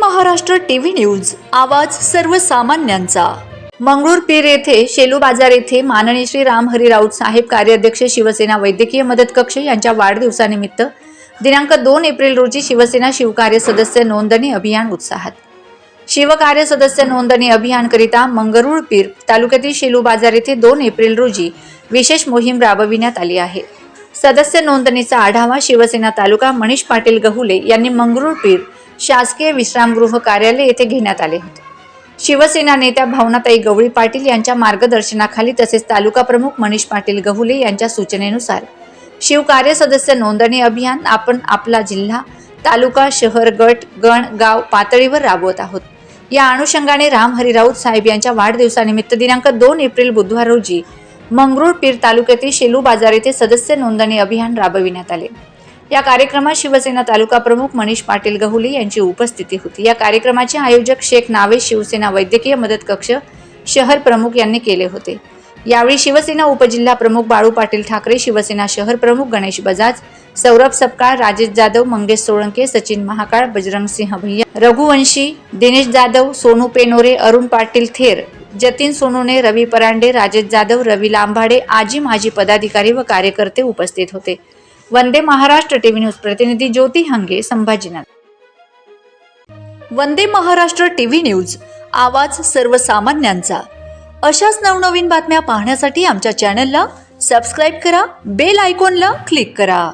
Maharashtra TV news. आवाज सर्वसामान्यांचा. मंगळूर पीर येथे शेलू बाजार येथे माननीय श्री राम हरी राऊत साहेब कार्याध्यक्ष शिवसेना वैद्यकीय मदत कक्ष यांच्या वाढदिवसानिमित्त दिनांक दोन एप्रिल रोजी शिवसेना शिवकार्य सदस्य नोंदणी अभियान उत्साहात. शिवकार्य सदस्य नोंदणी अभियानकरिता मंगरुळ पीर तालुक्यातील शेलू बाजार येथे दोन एप्रिल रोजी विशेष मोहीम राबविण्यात आली आहे. सदस्य नोंदणीचा आढावा शिवसेना तालुका मनीष पाटील गहुले यांनी मंगरुळ पीर शासकीय विश्रामगृह कार्यालय येथे घेण्यात आले होते. शिवसेना नेत्या भावनाताई गवळी पाटील यांच्या मार्गदर्शनाखाली तसेच तालुका प्रमुख मनीष पाटील गहुले यांच्या सूचनेनुसार शिवकार्य सदस्य नोंदणी अभियान आपण आपला जिल्हा तालुका शहर गट गण गाव पातळीवर राबवत आहोत. या अनुषंगाने राम हरी राऊत साहेब यांच्या वाढदिवसानिमित्त दिनांक दोन एप्रिल बुधवार रोजी मंगरुळपीर तालुक्यातील शेलू बाजार येथे सदस्य नोंदणी अभियान राबविण्यात आले. या कार्यक्रमात शिवसेना तालुका प्रमुख मनीष पाटील गहुली यांची उपस्थिती होती. या कार्यक्रमाचे आयोजक शेख नावे शिवसेना वैद्यकीय मदत कक्ष शहर प्रमुख यांनी केले होते. यावेळी शिवसेना उपजिल्हा प्रमुख बाळू पाटील ठाकरे शिवसेना शहर प्रमुख गणेश बजाज सौरभ सपकाळ राजेश जाधव मंगेश सोळंके सचिन महाकाळ बजरंग सिंह भैया रघुवंशी दिनेश जाधव सोनू पेनोरे अरुण पाटील थेर जतीन सोनूने रवी परांडे राजेश जाधव रवी लांभाडे आजी माजी पदाधिकारी व कार्यकर्ते उपस्थित होते. वंदे महाराष्ट्र टीव्ही न्यूज प्रतिनिधी ज्योती हंगे संभाजीनगर. वंदे महाराष्ट्र टीव्ही न्यूज आवाज सर्वसामान्यांचा. अशाच नवनवीन बातम्या पाहण्यासाठी आमच्या चॅनलला सबस्क्राईब करा बेल आयकॉनला क्लिक करा.